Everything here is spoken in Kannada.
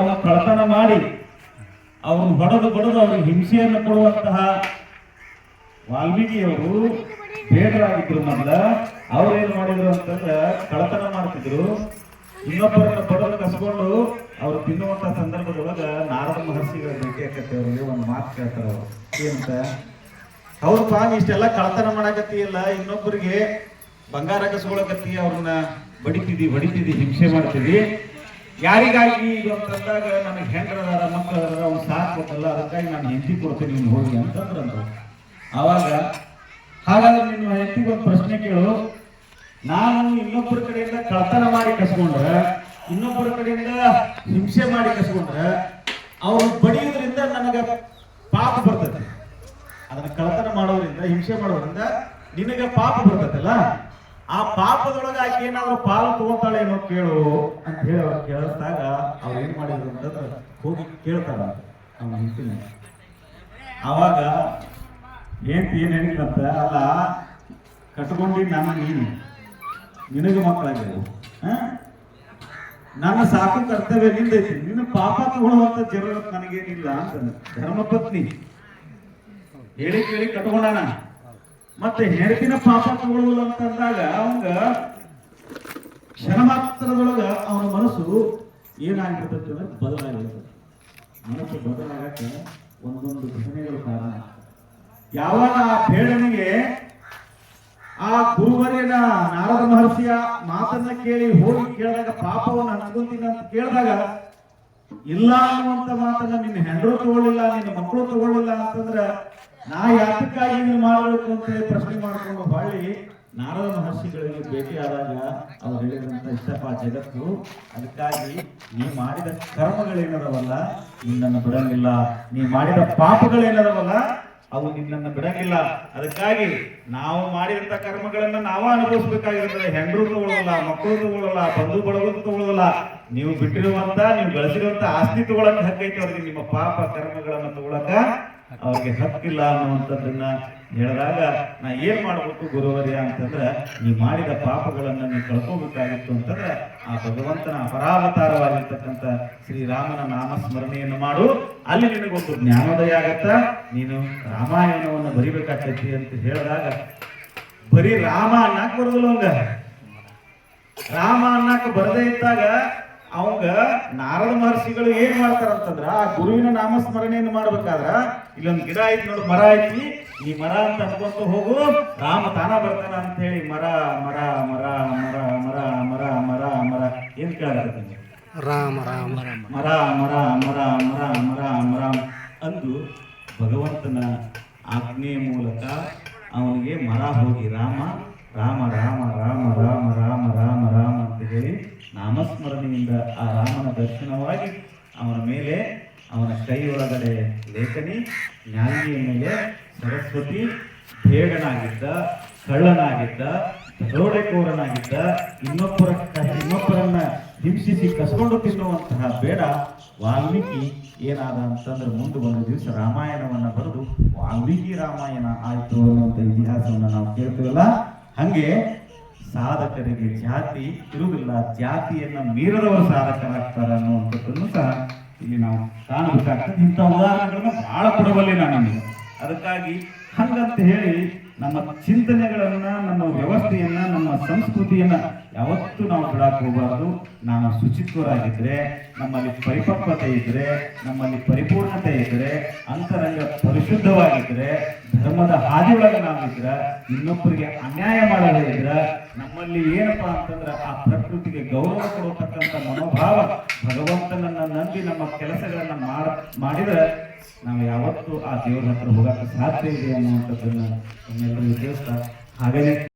ನಾವು ಕಳತನ ಮಾಡಿ ಅವ್ರನ್ನ ಬಡದು ಬಡದು ಅವ್ರಿಗೆ ಹಿಂಸೆಯನ್ನು ಕೊಡುವಂತಹ ವಾಲ್ಮೀಕಿಯವರು ಬೇಡರಾಗಿದ್ರು ಅವ್ರು ಏನು ಮಾಡಿದ್ರು ಅಂತಂದ್ರೆ ಕಳತನ ಮಾಡ್ತಿದ್ರು. ಇನ್ನೊಬ್ಬರನ್ನ ಬಡದು ಕಸ್ಕೊಂಡು ಅವ್ರು ತಿನ್ನುವಂತ ಸಂದರ್ಭದೊಳಗ ನಾರದ ಮಹರ್ಷಿಗಳ ಭೇಟಿ ಅವ್ರಿಗೆ ಒಂದು ಮಾತು ಕೇಳ್ತಾರ ಅವ್ರು. ಏನಂತ? ಹೌದಪ್ಪ ಇಷ್ಟೆಲ್ಲ ಕಳತನ ಮಾಡಕತ್ತೀಯಲ್ಲ ಇನ್ನೊಬ್ಬರಿಗೆ ಬಂಗಾರ ಕಸ್ಕೊಳಕತ್ತಿ, ಅವ್ರನ್ನ ಬಡಿತಿದಿ ಬಡಿತಿದಿ ಹಿಂಸೆ ಮಾಡ್ತಿದಿ ಯಾರಿಗಾಗಿ ಇದು ಅಂತಂದಾಗ ನನಗೆ ಹೆಂಡ್ರದಾರ ಮಕ್ಕಳದಾರ ಅವ್ನು ಸಾಕ್ಬೇಕಲ್ಲ ಅದಕ್ಕಾಗಿ ನಾನು ಹೆಂಡತಿ ಕೊಡ್ತೀನಿ ನೀನು ಹೋಗಿ ಅಂತಂದ್ರಂದ್ರು. ಆವಾಗ ಹಾಗಾದ್ರೆ ನಿಮ್ಮ ಹೆಂಡತಿಗೆ ಒಂದು ಪ್ರಶ್ನೆ ಕೇಳು. ನಾನು ಇನ್ನೊಬ್ಬರ ಕಡೆಯಿಂದ ಕಳತನ ಮಾಡಿ ಕಸ್ಕೊಂಡ್ರೆ, ಇನ್ನೊಬ್ಬರ ಕಡೆಯಿಂದ ಹಿಂಸೆ ಮಾಡಿ ಕಸ್ಕೊಂಡ್ರೆ, ಅವ್ರು ಬಡಿಯೋದ್ರಿಂದ ನನಗೆ ಪಾಪ ಬರ್ತದೆ ಅದನ್ನ ಕಳತನ ಮಾಡೋದ್ರಿಂದ, ಹಿಂಸೆ ಮಾಡೋದ್ರಿಂದ ನಿನಗೆ ಪಾಪ ಬರ್ತೈತಲ್ಲ? ಆ ಪಾಪದೊಳಗೆ ಆಕೆ ಏನಾದ್ರು ಪಾಲು ತಗೋತಾಳೆ ಏನೋ ಕೇಳು ಅಂತ ಹೇಳಿ ಅವ್ರು ಕೇಳಿದಾಗ ಅವ್ರು ಏನ್ ಮಾಡಿದ್ರು ಅಂತಂದ್ರೆ ಹೋಗಿ ಕೇಳ್ತಾರ ಅವನ ಹೆಂಡತಿನ. ಅವಾಗ ಏನ್ ಏನ್ ಹೇಳಿದ್ರಂತ? ಅಲ್ಲ ಕಟ್ಕೊಂಡಿ ನಾನು ನೀನು. ನಿನಗೆ ಮಕ್ಕಳಾಗಿರು? ನನ್ನ ಸಾಕು ಕರ್ತವ್ಯ ನಿಂದೈತಿ. ನಿನ್ನ ಪಾಪ ತಗೊಳ್ಳುವಂತ ಜರುರತ್ ನನಗೇನಿಲ್ಲ ಅಂತ ಧರ್ಮಪತ್ನಿ. ಹೇಳಿ ಕೇಳಿ ಕಟ್ಕೊಂಡಾನ. ಮತ್ತೆ ಹೆಂಡತಿನ ಪಾಪ ತಗೊಳ್ಳುವುದಿಲ್ಲ ಅಂತಂದಾಗ ಅವಂಗ ಕ್ಷಣ ಮಾತ್ರದೊಳಗ ಅವನ ಮನಸ್ಸು ಏನಾಗಿರ್ತೈತೆ ಅಂದ್ರೆ ಬದಲಾಗಿರ್ತದೆ ಮನಸ್ಸು ಬದಲಾಗಕ್ಕೆ ಒಂದೊಂದು ಘಟನೆಗಳು ಕಾರಣ. ಯಾವಾಗ ಆ ಬೇಡನಿಗೆ ಆ ಗುರುವರಿನ ನಾರದ ಮಹರ್ಷಿಯ ಮಾತನ್ನ ಕೇಳಿ ಹೋಗಿ ಕೇಳಿದಾಗ ಪಾಪವನ್ನು ಹಂಚ್ಕೊಂತೀನಿ ಅಂತ ಕೇಳಿದಾಗ ಇಲ್ಲ ಅನ್ನುವಂತ ಮಾತನ್ನ ನಿನ್ನ ಹೆಂಡರು ತಗೊಳ್ಳಿಲ್ಲ, ನಿನ್ನ ಮಕ್ಕಳು ತಗೊಳ್ಳಿಲ್ಲ ಅಂತಂದ್ರ ನಾ ಯಾತಕ್ಕಾಗಿ ನೀನು ಮಾಡಬೇಕು ಅಂತ ಪ್ರಶ್ನೆ ಮಾಡ್ಕೊಂಡು ಹೊಳ್ಳಿ. ನಾರದ ಮಹರ್ಷಿಗಳಿಗೆ ಭೇಟಿ ಆದಾಗ ಅವ್ರು ಹೇಳಿದಂತ ಇಷ್ಟಪ್ಪ, ಜಗತ್ತು, ಅದಕ್ಕಾಗಿ ನೀ ಮಾಡಿದ ಕರ್ಮಗಳೇನದವಲ್ಲ? ನಿನ್ನನ್ನು ಬಿಡಂಗಿಲ್ಲ. ನೀ ಮಾಡಿದ ಪಾಪಗಳೇನದವಲ್ಲ? ಅವು ನಿನ್ನನ್ನು ಬಿಡಂಗಿಲ್ಲ ಅದಕ್ಕಾಗಿ ನಾವು ಮಾಡಿದಂತ ಕರ್ಮಗಳನ್ನ ನಾವ ಅನುಭವಿಸ್ಬೇಕಾಗಿರ್ತದೆ ಹೆಂಡರು ತಗೊಳ್ಳಲ್ಲ ಮಕ್ಕಳು ತಗೊಳ್ಳಲ್ಲ ಬಂಧು ಬಳಗು ತಗೊಳ್ಳಲ್ಲ ನೀವು ಬಿಟ್ಟಿರುವಂತ ನೀವು ಗಳಿಸಿರುವಂತ ಆಸ್ತಿ ತಗೊಳಕ್ ಹಕ್ಕೈತೆ. ಅವ್ರಿಗೆ ನಿಮ್ಮ ಪಾಪ ಕರ್ಮಗಳನ್ನ ತಗೊಳಕ ಅವ್ರಿಗೆ ಹಕ್ಕಿಲ್ಲ ಅನ್ನುವಂಥದ್ದನ್ನ ಹೇಳಿದಾಗ ನಾ ಏನ್ ಮಾಡ್ಬೇಕು ಗುರುವರ್ಯ ಅಂತಂದ್ರೆ, ನೀ ಮಾಡಿದ ಪಾಪಗಳನ್ನ ನೀವು ಕಳ್ಕೋಬೇಕಾಗಿತ್ತು ಅಂತಂದ್ರೆ, ಆ ಭಗವಂತನ ಅಪರಾವತಾರವಾಗಿರ್ತಕ್ಕಂಥ ಶ್ರೀರಾಮನ ನಾಮಸ್ಮರಣೆಯನ್ನು ಮಾಡು. ಅಲ್ಲಿ ನಿನಗೊಂದು ಜ್ಞಾನೋದಯ ಆಗತ್ತ. ನೀನು ರಾಮಾಯಣವನ್ನು ಬರಿಬೇಕಾಗ್ತೈತಿ ಅಂತ ಹೇಳಿದಾಗ ಬರೀ ರಾಮ ಅನ್ನಕ್ ಬರೋದಿಲ್ಲ ಅವಂಗ ರಾಮ ಅನ್ನಕ್ ಬರದೇ ಇದ್ದಾಗ ಅವಂಗ ನಾರದ ಮಹರ್ಷಿಗಳು ಏನ್ ಮಾಡ್ತಾರಂತಂದ್ರ ಆ ಗುರುವಿನ ನಾಮಸ್ಮರಣೆಯನ್ನು ಮಾಡ್ಬೇಕಾದ್ರ ಇಲ್ಲೊಂದು ಗಿಡ ಐತಿ ನೋಡು ಮರ ಐತಿ ಈ ಮರ ಅಂತ ಅನ್ಕೊಂತ ಹೋಗು ರಾಮ ತಾನ ಬರ್ತಾನ ಅಂತ ಹೇಳಿ ಮರ ಮರ ಮರ ಮರ ಮರ ಮರ ಮರ ಮರ ಏನ್ ಕೇಳಾಕತ್ತೀನಿ ರಾಮ ರಾಮ ರಾಮ ಮರ ಮರ ಮರ ಮರ ಮರ ಮರ ಅಂದು ಭಗವಂತನ ಆಜ್ಞೆಯ ಮೂಲಕ ಅವನಿಗೆ ಮರ ಹೋಗಿ, ರಾಮ ರಾಮ ರಾಮ ರಾಮ ರಾಮ ರಾಮ ರಾಮ ರಾಮ ಅಂತ ಹೇಳಿ ನಾಮಸ್ಮರಣೆಯಿಂದ ಆ ರಾಮನ ದರ್ಶನವಾಗಿ ಅವನ ಮೇಲೆ, ಅವನ ಕೈ ಒಳಗಡೆ ಲೇಖನಿ, ನ್ಯಾಯಿಯ ಮೇಲೆ ಸರಸ್ವತಿ ಬೇಡನಾಗಿದ್ದ ಕಳ್ಳನಾಗಿದ್ದ, ದರೋಡೆಕೋರನಾಗಿದ್ದ, ಇನ್ನೊಬ್ಬರ ಇನ್ನೊಬ್ಬರನ್ನ ಹಿಂಸಿಸಿ ಕಸ್ಕೊಂಡು ತಿನ್ನುವಂತಹ ಬೇಡ ವಾಲ್ಮೀಕಿ ಏನಾದ ಅಂತಂದ್ರೆ ಮುಂದೆ ಒಂದು ದಿವಸ ರಾಮಾಯಣವನ್ನ ಬರೆದು ವಾಲ್ಮೀಕಿ ರಾಮಾಯಣ ಆಯಿತು ಅನ್ನುವಂಥ ಇತಿಹಾಸವನ್ನು ನಾವು ಕೇಳ್ತೀವಲ್ಲ? ಹಂಗೆ ಸಾಧಕರಿಗೆ ಜಾತಿ ಇರುವುದಿಲ್ಲ, ಜಾತಿಯನ್ನ ಮೀರದವರು ಸಾಧಕರಾಗ್ತಾರೆ ಅನ್ನುವಂಥದ್ದನ್ನು ಸಹ ಇಲ್ಲಿ ನಾವು ಕಾಣಬೇಕಾಗ್ತದೆ. ಇಂಥ ಉದಾಹರಣೆಗಳನ್ನ ಬಹಳ ಕೊಡಬಲ್ಲೆ ನಾನು ಅದಕ್ಕಾಗಿ ಹಂಗಂತ ಹೇಳಿ ನಮ್ಮ ಚಿಂತನೆಗಳನ್ನ, ನಮ್ಮ ವ್ಯವಸ್ಥೆಯನ್ನ, ನಮ್ಮ ಸಂಸ್ಕೃತಿಯನ್ನ ಯಾವತ್ತೂ ನಾವು ಬಿಡಾಕ್ ಹೋಗಬಾರದು. ನಾವು ಶುಚಿತ್ವರಾಗಿದ್ರೆ, ನಮ್ಮಲ್ಲಿ ಪರಿಪಕ್ವತೆ ಇದ್ರೆ, ನಮ್ಮಲ್ಲಿ ಪರಿಪೂರ್ಣತೆ ಇದ್ರೆ, ಅಂತರಂಗ ಪರಿಶುದ್ಧವಾಗಿದ್ರೆ, ಧರ್ಮದ ಹಾದಿಯೊಳಗೆ ನಾವಿದ್ರ ಇನ್ನೊಬ್ಬರಿಗೆ ಅನ್ಯಾಯ ಮಾಡದೇ ಇದ್ರ, ನಮ್ಮಲ್ಲಿ ಏನಪ್ಪಾ ಅಂತಂದ್ರೆ ಆ ಪ್ರಕೃತಿಗೆ ಗೌರವ ಕೊಡತಕ್ಕಂಥ ಮನೋಭಾವ, ಭಗವಂತನನ್ನ ನಂಬಿ ನಮ್ಮ ಕೆಲಸಗಳನ್ನ ಮಾಡ, ಮಾಡಿದ್ರೆ, ನಾವು ಯಾವತ್ತೂ ಆ ದೇವರ ಹತ್ರ ಹೋಗಕ್ಕೆ ಸಾಧ್ಯ ಇದೆ ಅನ್ನುವಂಥದ್ದನ್ನ ನಮ್ಮೆಲ್ಲರಿಗೂ ತಿಳಿಸ್ತಾ ಹಾಗೇನೆ